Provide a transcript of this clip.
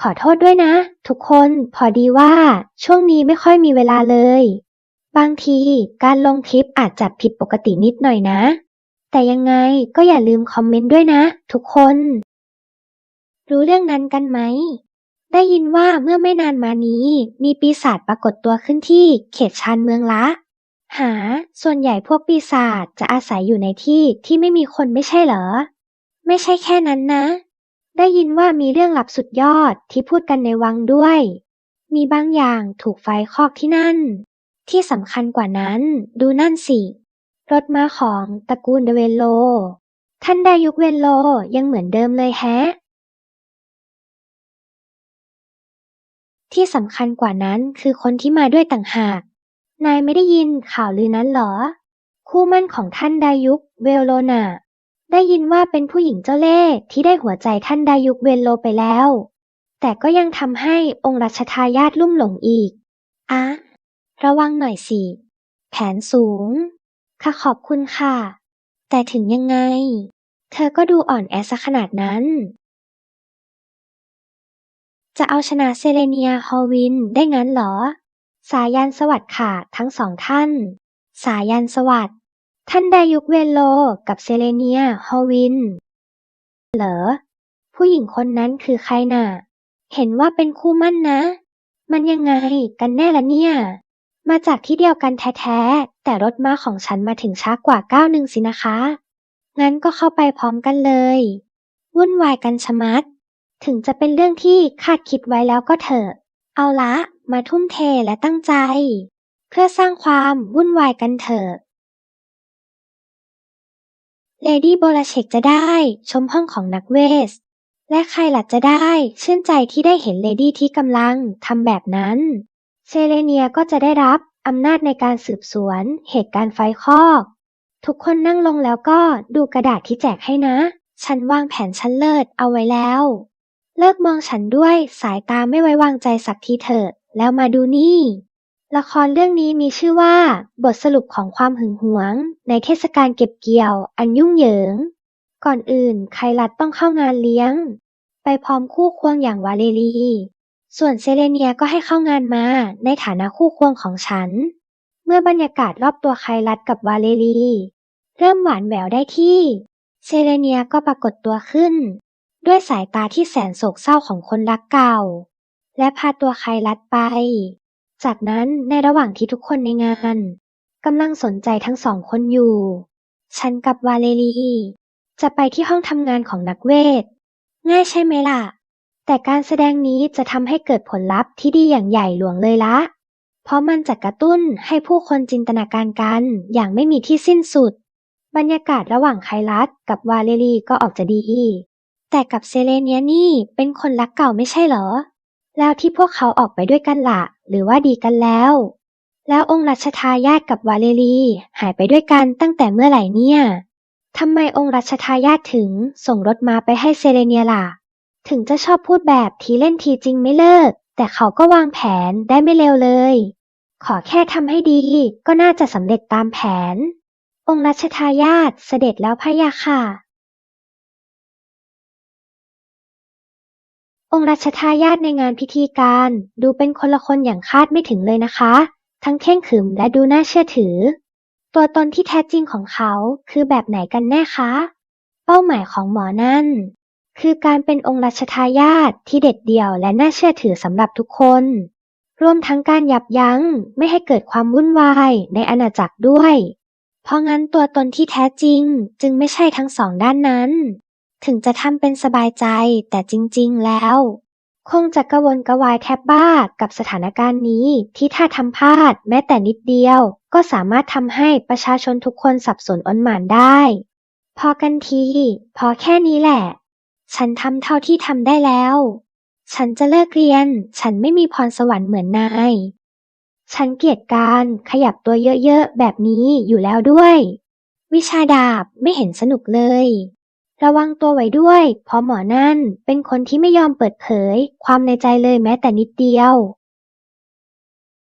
ขอโทษด้วยนะ ทุกคนพอดีว่า ช่วงนี้ไม่ค่อยมีเวลาเลย บางทีการลงคลิปอาจจัดผิดปกตินิดหน่อยนะ แต่ยังไงก็อย่าลืมคอมเมนต์ด้วยนะ ทุกคน รู้เรื่องนั้นกันไหม ได้ยินว่าเมื่อไม่นานมานี้ มีปีศาจปรากฏตัวขึ้นที่เขตชานเมืองละ หา ส่วนใหญ่พวกปีศาจจะอาศัยอยู่ในที่ที่ไม่มีคนไม่ใช่เหรอ ไม่ใช่แค่นั้นนะ ได้ยินว่ามีเรื่องลับสุดยอดที่พูดกันในวังด้วย มีบางอย่างถูกไฟคอกที่นั่น ที่สำคัญกว่านั้น ดูนั่นสิ รถม้าของตระกูลเดเวนโล ท่านไดยุคเวนโลยังเหมือนเดิมเลยแฮะ ที่สำคัญกว่านั้นคือคนที่มาด้วยต่างหาก นายไม่ได้ยินข่าวลือนั้นหรอ คู่มั่นของท่านไดยุคเวลโลน่ะ ได้ยินว่าเป็นผู้หญิงเจ้าเล่ห์ที่ได้หัวใจท่านดายุคเวลโลไปแล้ว แต่ก็ยังทำให้องค์รัชทายาทลุ่มหลงอีกอะระวังหน่อยสิ แผนสูง ค่ะขอบคุณค่ะ แต่ถึงยังไง เธอก็ดูอ่อนแอซะขนาดนั้น จะเอาชนะเซเลเนียฮอวินได้งั้นเหรอ สายันสวัสดิ์ค่ะ ทั้งสองท่าน สายันสวัสดิ์ ท่านไดยุคเวนโลกับเซเลเนีย ฮอลวิน เหรอ ผู้หญิงคนนั้นคือใครน่ะ เห็นว่าเป็นคู่มั่นนะ มันยังไงกันแน่ละเนี่ย มาจากที่เดียวกันแท้ๆ แต่รถม้าของฉันมาถึงช้ากว่าก้าวหนึ่งสินะคะ งั้นก็เข้าไปพร้อมกันเลย วุ่นวายกันชะมัด ถึงจะเป็นเรื่องที่คาดคิดไว้แล้วก็เถอะ เอาละ มาทุ่มเทและตั้งใจ เพื่อสร้างความวุ่นวายกันเถอะ เลดี้โบลาเชกจะได้ชมห้องของนักเวส และใครล่ะจะได้ชื่นใจที่ได้เห็นเลดี้ที่กำลังทำแบบนั้น เซเลเนียก็จะได้รับอำนาจในการสืบสวน เหตุการณ์ไฟคอก ทุกคนนั่งลงแล้วก็ดูกระดาษที่แจกให้นะ ฉันวางแผนชั้นเลิศเอาไว้แล้ว เลิกมองฉันด้วยสายตาไม่ไว้วางใจสักทีเถอะ แล้วมาดูนี่ ละครเรื่องนี้มีชื่อว่า บทสรุปของความหึงหวง ในเทศกาลเก็บเกี่ยวอันยุ่งเหยิง ก่อนอื่นไคลัดต้องเข้างานเลี้ยง ไปพร้อมคู่ควงอย่างวาเลรี ส่วนเซเลเนียก็ให้เข้างานมาในฐานะคู่ควงของฉัน เมื่อบรรยากาศรอบตัวไคลัดกับวาเลรี เริ่มหวานแหววได้ที่ เซเลเนียก็ปรากฏตัวขึ้น ด้วยสายตาที่แสนโศกเศร้าของคนรักเก่า และพาตัวไคลัดไป จากนั้นในระหว่างที่ทุกคนในงานกำลังสนใจทั้งสองคนอยู่ ฉันกับวาเลรีจะไปที่ห้องทำงานของนักเวท ง่ายใช่ไหมล่ะ แต่การแสดงนี้จะทำให้เกิดผลลัพธ์ที่ดีอย่างใหญ่หลวงเลยละ เพราะมันจะกระตุ้นให้ผู้คนจินตนาการกันอย่างไม่มีที่สิ้นสุด บรรยากาศระหว่างไคลัสกับวาเลรีก็ออกจะดี แต่กับเซเลเนียนี่เป็นคนรักเก่าไม่ใช่เหรอ แล้วที่พวกเขาออกไปด้วยกันละหรือว่าดีกันแล้ว แล้วองค์รัชทายาทกับวาเลรีหายไปด้วยกันตั้งแต่เมื่อไหร่เนี่ยทำไมองค์รัชทายาทถึงส่งรถมาไปให้เซเลเนียล่ะ ถึงจะชอบพูดแบบทีเล่นทีจริงไม่เลิก แต่เขาก็วางแผนได้ไม่เลวเลย ขอแค่ทำให้ดีก็น่าจะสำเร็จตามแผน องค์รัชทายาทเสด็จแล้วพะยะค่ะ องค์รัชทายาทในงานพิธีการ ดูเป็นคนละคนอย่างคาดไม่ถึงเลยนะคะ ทั้งเข่งขรึมและดูน่าเชื่อถือ ตัวตนที่แท้จริงของเขาคือแบบไหนกันแน่คะ เป้าหมายของหมอนั่น คือการเป็นองค์รัชทายาทที่เด็ดเดี่ยวและน่าเชื่อถือสำหรับทุกคน รวมทั้งการยับยั้งไม่ให้เกิดความวุ่นวายในอาณาจักรด้วย เพราะงั้นตัวตนที่แท้จริงจึงไม่ใช่ทั้งสองด้านนั้น ถึงจะทำเป็นสบายใจแต่จริง ๆ แล้ว คงจะกระวนกระวายแทบบ้ากับสถานการณ์นี้ที่ถ้าทำพลาดแม้แต่นิดเดียว ก็สามารถทำให้ประชาชนทุกคนสับสนอนหมานได้ พอกันที พอแค่นี้แหละ ฉันทำเท่าที่ทำได้แล้ว ฉันจะเลิกเรียน ฉันไม่มีพรสวรรค์เหมือนนายฉันเกลียดการขยับตัวเยอะๆแบบนี้อยู่แล้วด้วย วิชาดาบไม่เห็นสนุกเลย ระวังตัวไว้ด้วย เพราะหมอนั่นเป็นคนที่ไม่ยอมเปิดเผยความในใจเลยแม้แต่นิดเดียว